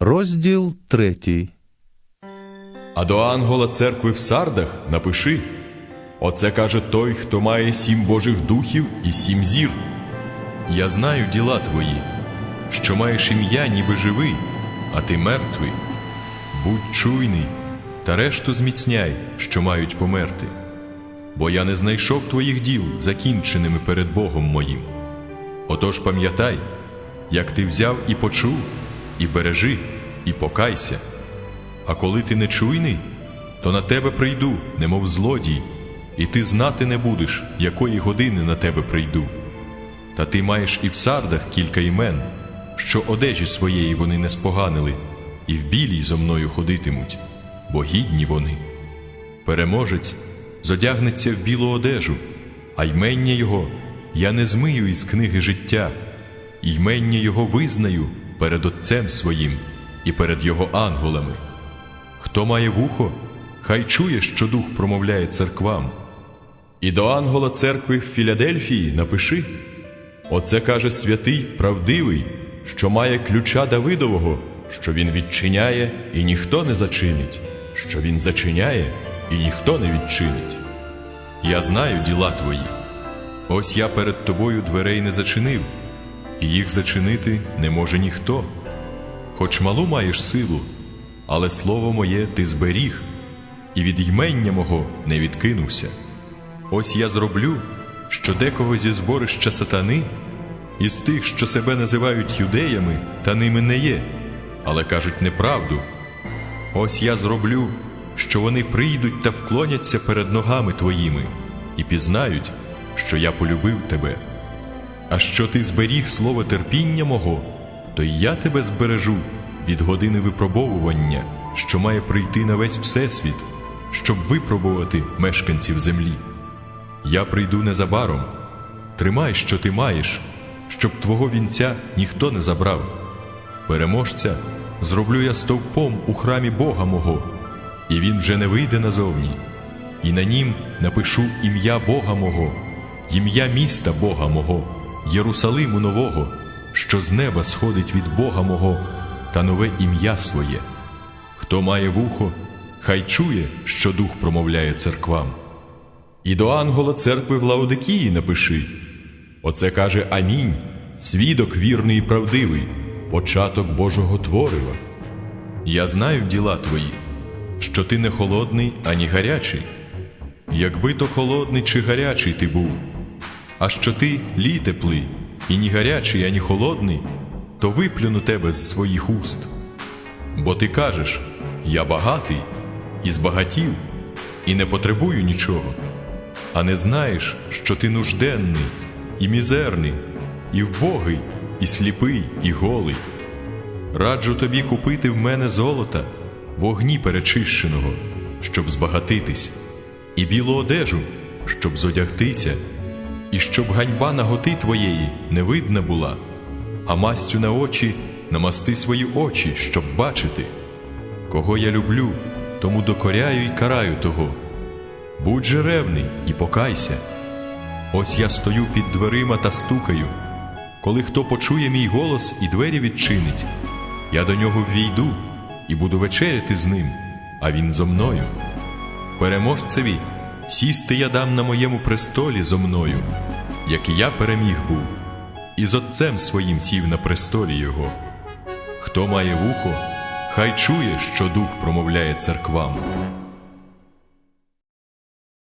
Розділ третій. А до ангела церкви в Сардах напиши: Оце каже той, хто має сім Божих духів і сім зір. Я знаю діла твої, що маєш ім'я, ніби живий, а ти мертвий. Будь чуйний, та решту зміцняй, що мають померти. Бо я не знайшов твоїх діл закінченими перед Богом моїм. Отож пам'ятай, як ти взяв і почув, і бережи, і покайся. А коли ти нечуйний, то на тебе прийду, немов злодій, і ти знати не будеш, якої години на тебе прийду. Та ти маєш і в сардах кілька імен, що одежі своєї вони не споганили, і в білій зо мною ходитимуть, бо гідні вони. Переможець зодягнеться в білу одежу, а ймення його я не змию із книги життя, і ймення його визнаю перед Отцем своїм і перед його ангелами. Хто має вухо, хай чує, що дух промовляє церквам. І до ангела церкви в Філадельфії напиши: Оце каже святий, правдивий, що має ключа Давидового, що він відчиняє, і ніхто не зачинить, що він зачиняє, і ніхто не відчинить. Я знаю діла твої. Ось я перед тобою дверей не зачинив, і їх зачинити не може ніхто. Хоч малу маєш силу, але слово моє ти зберіг, і від ймення мого не відкинувся. Ось я зроблю, що декого зі зборища сатани, із тих, що себе називають юдеями, та ними не є, але кажуть неправду. Ось я зроблю, що вони прийдуть та вклоняться перед ногами твоїми, і пізнають, що я полюбив тебе. А що ти зберіг слово терпіння мого, то й я тебе збережу від години випробовування, що має прийти на весь всесвіт, щоб випробувати мешканців землі. Я прийду незабаром. Тримай, що ти маєш, щоб твого вінця ніхто не забрав. Переможця зроблю я стовпом у храмі Бога мого, і він вже не вийде назовні, і на нім напишу ім'я Бога мого, ім'я міста Бога мого, Єрусалиму нового, що з неба сходить від Бога мого, та нове ім'я своє. Хто має вухо, хай чує, що дух промовляє церквам. І до ангела церкви в Лаодикії напиши. Оце каже Амінь, свідок вірний і правдивий, початок Божого творива. Я знаю діла твої, що ти не холодний, ані гарячий. Якби то холодний чи гарячий ти був, а що ти лій теплий, і ні гарячий, ані холодний, то виплюну тебе з своїх уст. Бо ти кажеш: Я багатий і збагатів, і не потребую нічого, а не знаєш, що ти нужденний, і мізерний, і вбогий, і сліпий, і голий. Раджу тобі купити в мене золота, вогні перечищеного, щоб збагатитись, і білу одежу, щоб зодягтися, і щоб ганьба наготи твоєї не видна була, а мастю на очі намасти свої очі, щоб бачити. Кого я люблю, тому докоряю й караю того. Будь же ревний і покайся. Ось я стою під дверима та стукаю. Коли хто почує мій голос і двері відчинить, я до нього ввійду і буду вечеряти з ним, а він зо мною. Переможцеві сісти я дам на моєму престолі зо мною, як я переміг був, і з отцем своїм сів на престолі його. Хто має вухо, хай чує, що дух промовляє церквам.